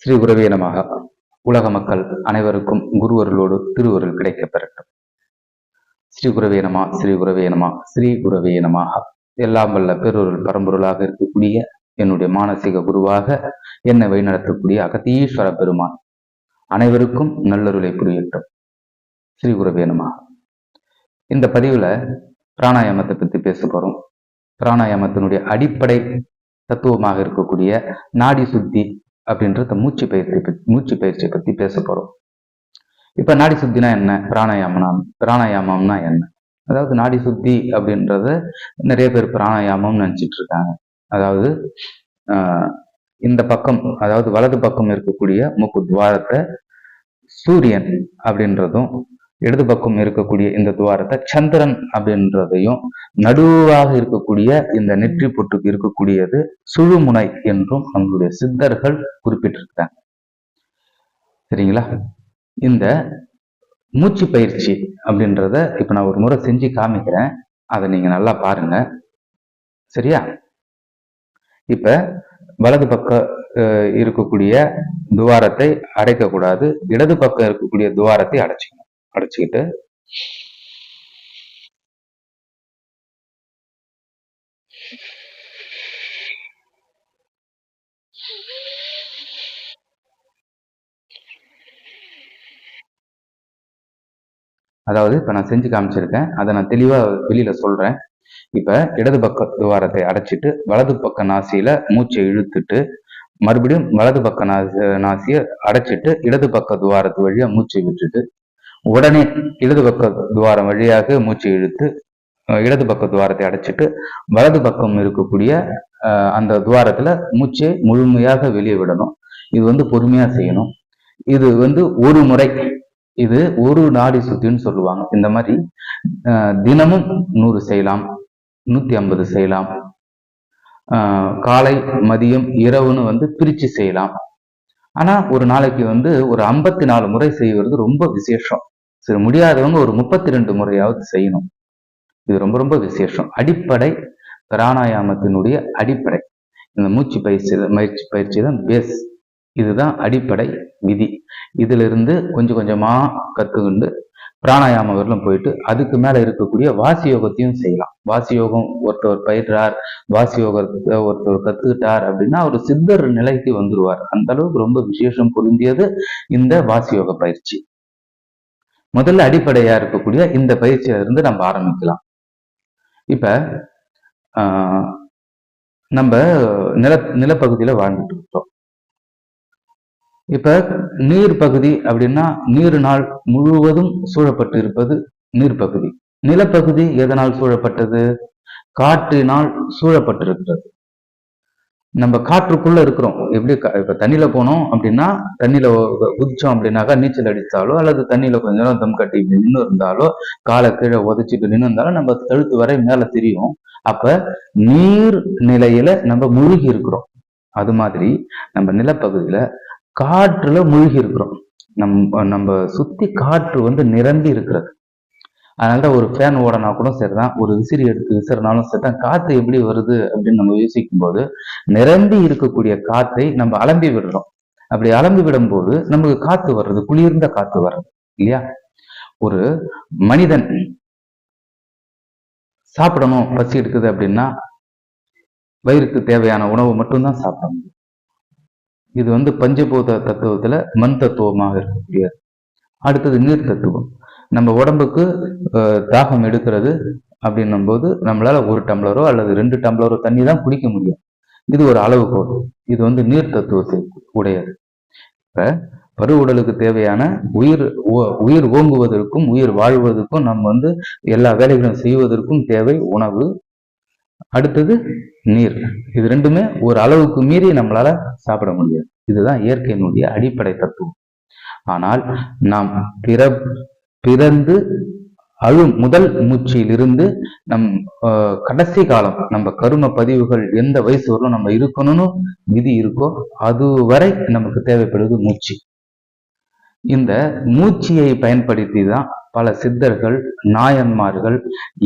ஸ்ரீ குருவே உலக மக்கள் அனைவருக்கும் குருவருளோடு திருவருள் கிடைக்க பெறட்டும். ஸ்ரீ குருவே ஸ்ரீ குருவே ஸ்ரீ குருவே எல்லாம் வல்ல பெருவருள் பரம்பொருளாக இருக்கக்கூடிய என்னுடைய மானசீக குருவாக என்னை வழிநடத்தக்கூடிய அகத்தீஸ்வர பெருமான் அனைவருக்கும் நல்லொருளை புரியட்டும். ஸ்ரீ குருவே இந்த பதிவுல பிராணாயாமத்தை பத்தி பேச போறோம். பிராணாயாமத்தினுடைய அடிப்படை தத்துவமாக இருக்கக்கூடிய நாடி சுத்தி அப்படின்றத மூச்சு பயிற்சி மூச்சு பயிற்சியை பத்தி பேச போறோம். இப்ப நாடி சுத்தினா என்ன? பிராணாயாமம்னா பிராணாயாமம்னா என்ன? அதாவது நாடி சுத்தி அப்படின்றத நிறைய பேர் பிராணாயாமம் நினைச்சிட்டு இருக்காங்க அதாவது ஆஹ் இந்த பக்கம் அதாவது வலது பக்கம் இருக்கக்கூடிய மூக்கு துவாரத்தை சூரியன் அப்படின்றதும் இடது பக்கம் இருக்கக்கூடிய இந்த துவாரத்தை சந்திரன் அப்படின்றதையும் நடுவாக இருக்கக்கூடிய இந்த நெற்றி பொட்டுக்கு இருக்கக்கூடியது சுழுமுனை என்றும் நம்மளுடைய சித்தர்கள் குறிப்பிட்டிருக்கிறாங்க. சரிங்களா? இந்த மூச்சு பயிற்சி அப்படின்றத இப்ப நான் ஒரு முறை செஞ்சு காமிக்கிறேன். அதை நீங்க நல்லா பாருங்க. சரியா? இப்ப வலது பக்கம் அஹ், இருக்கக்கூடிய துவாரத்தை அடைக்கக்கூடாது. இடது பக்கம் இருக்கக்கூடிய துவாரத்தை அடைச்சிக்கணும். அடைச்சிக்கிட்டு அதாவது இப்ப நான் செஞ்சு காமிச்சிருக்கேன். அதை நான் தெளிவா வெளியில சொல்றேன். இப்ப இடது பக்க துவாரத்தை அடைச்சிட்டு வலது பக்க நாசியில மூச்சை இழுத்துட்டு மறுபடியும் வலது பக்க நாசி நாசியை அடைச்சிட்டு இடது பக்க துவாரத்து வழியா மூச்சை விட்டுட்டு உடனே இடது பக்க துவாரம் வழியாக மூச்சு இழுத்து இடது பக்க துவாரத்தை அடைச்சிட்டு வலது பக்கம் இருக்கக்கூடிய அந்த துவாரத்துல மூச்சை முழுமையாக வெளியே விடணும். இது வந்து பொறுமையா செய்யணும். இது வந்து ஒரு முறை இது ஒரு நாடி சுத்தின்னு சொல்லுவாங்க. இந்த மாதிரி தினமும் நூறு செய்யலாம் நூத்தி ஐம்பது செய்யலாம். ஆஹ் காலை மதியம் இரவுன்னு வந்து பிரிச்சு செய்யலாம். ஆனா ஒரு நாளைக்கு வந்து ஒரு ஐம்பத்தி நாலு முறை செய்வது ரொம்ப விசேஷம். சரி முடியாதவங்க ஒரு முப்பத்தி ரெண்டு முறையாவது செய்யணும். இது ரொம்ப ரொம்ப விசேஷம். அடிப்படை பிராணாயாமத்தினுடைய அடிப்படை. இந்த மூச்சு பயிற்சி பயிற்சி பயிற்சி தான் பேஸ் இதுதான் அடிப்படை விதி. இதுல இருந்து கொஞ்சம் கொஞ்சமா கற்றுக்கொண்டு பிராணாயாமம் வரலும் போயிட்டு அதுக்கு மேலே இருக்கக்கூடிய வாசி யோகத்தையும் செய்யலாம். வாசி யோகம் ஒருத்தவர் பயிர்றார் வாசி யோகத்தை ஒருத்தவர் கத்துக்கிட்டார் அப்படின்னா அவர் சித்தர் நிலைக்கு வந்துருவார். அந்த அளவுக்கு ரொம்ப விசேஷம் பொருந்தியது இந்த வாசி யோக பயிற்சி. முதல்ல அடிப்படையா இருக்கக்கூடிய இந்த பயிற்சியில இருந்து நம்ம ஆரம்பிக்கலாம். இப்ப ஆஹ், நம்ம நில நிலப்பகுதியில வாழ்ந்துட்டு இருக்கோம். இப்ப நீர் பகுதி அப்படின்னா நீர் நாள் முழுவதும் சூழப்பட்டு இருப்பது நீர் பகுதி நிலப்பகுதி எதனால் சூழப்பட்டது? காற்றினால் சூழப்பட்டிருக்கிறது. நம்ம காற்றுக்குள்ள இருக்கிறோம். எப்படி இப்ப தண்ணியில போனோம் அப்படின்னா தண்ணியில குதிச்சோம் அப்படின்னாக்கா நீச்சல் அடித்தாலோ அல்லது தண்ணியில கொஞ்ச நேரம் தம் கட்டி நின்று இருந்தாலோ காலை கீழே உதைச்சிட்டு நின்று இருந்தாலும் நம்ம கழுத்து வரை மேல தெரியும். அப்ப நீர் நிலையில நம்ம மூழ்கி இருக்கிறோம். அது மாதிரி நம்ம நிலப்பகுதியில காற்றுல மூழ்கி இருக்கிறோம். நம்ம நம்ம சுத்தி காற்று வந்து நிரம்பி இருக்கிறது. அதனால ஒரு ஃபேன் ஓடனா கூட சரிதான் ஒரு விசிறி எடுத்து விசிறினாலும் சரிதான் காற்று எப்படி வருது அப்படின்னு நம்ம யோசிக்கும் போது நிரம்பி இருக்கக்கூடிய காற்றை நம்ம அலம்பி விடுறோம். அப்படி அலம்பி விடும்போது நமக்கு காத்து வர்றது குளிர்ந்த காத்து வர்றது இல்லையா? ஒரு மனிதன் சாப்பிடணும் பசி எடுக்குது அப்படின்னா வயிறுக்கு தேவையான உணவு மட்டும்தான் சாப்பிட முடியும். இது வந்து பஞ்சபூத தத்துவத்துல மண் தத்துவமாக இருக்கக்கூடியது அடுத்தது நீர் தத்துவம் நம்ம உடம்புக்கு தாகம் எடுக்கிறது அப்படின்னும் போது நம்மளால ஒரு டம்ளரோ அல்லது ரெண்டு டம்ளரோ தண்ணி தான் குடிக்க முடியும். இது ஒரு அளவுகோல். இது வந்து நீர் தத்துவத்தை உடையது. இப்ப பரு உடலுக்கு தேவையான உயிர் ஓ- உயிர் ஓங்குவதற்கும் உயிர் வாழ்வதற்கும் நம்ம வந்து எல்லா வேலைகளும் செய்வதற்கும் தேவை உணவு அடுத்தது நீர். இது ரெண்டுமே ஒரு அளவுக்கு மீறி நம்மளால சாப்பிட முடியாது. இதுதான் இயற்கையினுடைய அடிப்படை தத்துவம். ஆனால் நாம் பிற பிறந்து அழு முதல் மூச்சிலிருந்து நம் கடைசி காலம் நம்ம கரும பதிவுகள் எந்த வயசு வரலும் நம்ம இருக்கணும்னு விதி இருக்கோ அது வரை நமக்கு தேவைப்படுவது மூச்சு. இந்த மூச்சியை பயன்படுத்தி தான் பல சித்தர்கள் நாயன்மார்கள்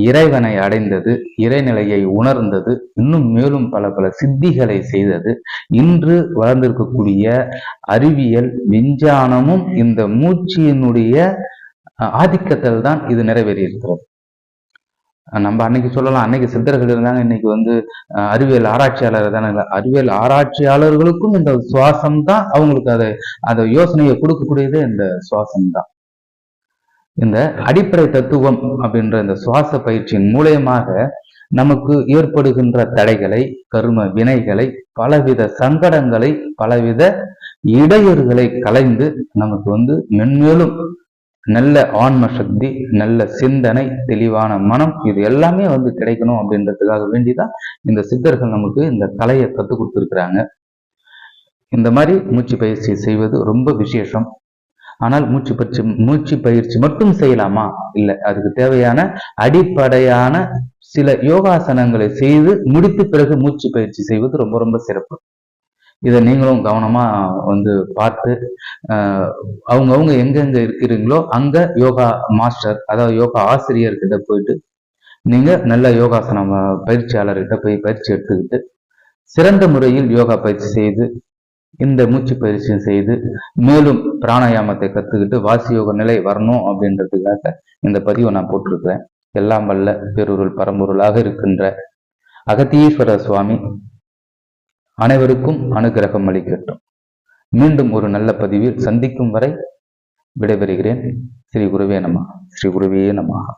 இறைவனை அடைந்தது இறைநிலையை உணர்ந்தது இன்னும் மேலும் பல பல சித்திகளை செய்தது. இன்று வளர்ந்திருக்கக்கூடிய அறிவியல் விஞ்ஞானமும் இந்த மூச்சியினுடைய ஆதிக்கத்தில் தான் இது நிறைவேறி இருக்கிறது நம்ம அன்னைக்கு சொல்லலாம் அன்னைக்கு சித்தர்கள் இருந்தாங்க இன்னைக்கு வந்து அறிவியல் ஆராய்ச்சியாளர் தானே இல்லை. அறிவியல் ஆராய்ச்சியாளர்களுக்கும் இந்த சுவாசம் தான் அவங்களுக்கு அதை அதை யோசனையை கொடுக்கக்கூடியது இந்த சுவாசம் தான் இந்த அடிப்படை தத்துவம் அப்படின்ற இந்த சுவாச பயிற்சியின் மூலியமாக நமக்கு ஏற்படுகின்ற தடைகளை கரும வினைகளை பலவித சங்கடங்களை பலவித இடையூறுகளை கலைந்து நமக்கு வந்து மென்மேலும் நல்ல ஆன்ம சக்தி நல்ல சிந்தனை தெளிவான மனம் இது எல்லாமே வந்து கிடைக்கணும் அப்படின்றதுக்காக வேண்டிதான் இந்த சித்தர்கள் நமக்கு இந்த கலையை கற்றுக் கொடுத்துருக்குறாங்க. இந்த மாதிரி மூச்சு பயிற்சி செய்வது ரொம்ப விசேஷம். ஆனால் மூச்சு பயிற்சி மூச்சு பயிற்சி மட்டும் செய்யலாமா? இல்லை அதுக்கு தேவையான அடிப்படையான சில யோகாசனங்களை செய்து முடித்து பிறகு மூச்சு பயிற்சி செய்வது ரொம்ப ரொம்ப சிறப்பு. இதை நீங்களும் கவனமாக வந்து பார்த்து அவங்கவுங்க எங்கெங்கே இருக்கிறீங்களோ அங்கே யோகா மாஸ்டர் அதாவது யோகா ஆசிரியர்கிட்ட போயிட்டு நீங்கள் நல்ல யோகாசனம் பயிற்சியாளர்கிட்ட போய் பயிற்சி எடுத்துக்கிட்டு சிறந்த முறையில் யோகா பயிற்சி செய்து இந்த மூச்சு பயிற்சியும் செய்து மேலும் பிராணாயாமத்தை கற்றுக்கிட்டு வாசியோக நிலை வரணும் அப்படின்றதுக்காக இந்த பதிவை நான் போட்டிருக்கிறேன். எல்லாம் வல்ல பெருருள் பரம்பொருளாக இருக்கின்ற அகத்தீஸ்வர சுவாமி. அனைவருக்கும் அனுகிரகம் அளிக்கட்டும். மீண்டும் ஒரு நல்ல பதிவில் சந்திக்கும் வரை விடைபெறுகிறேன். ஸ்ரீ குருவே நம ஸ்ரீ குருவே நமகா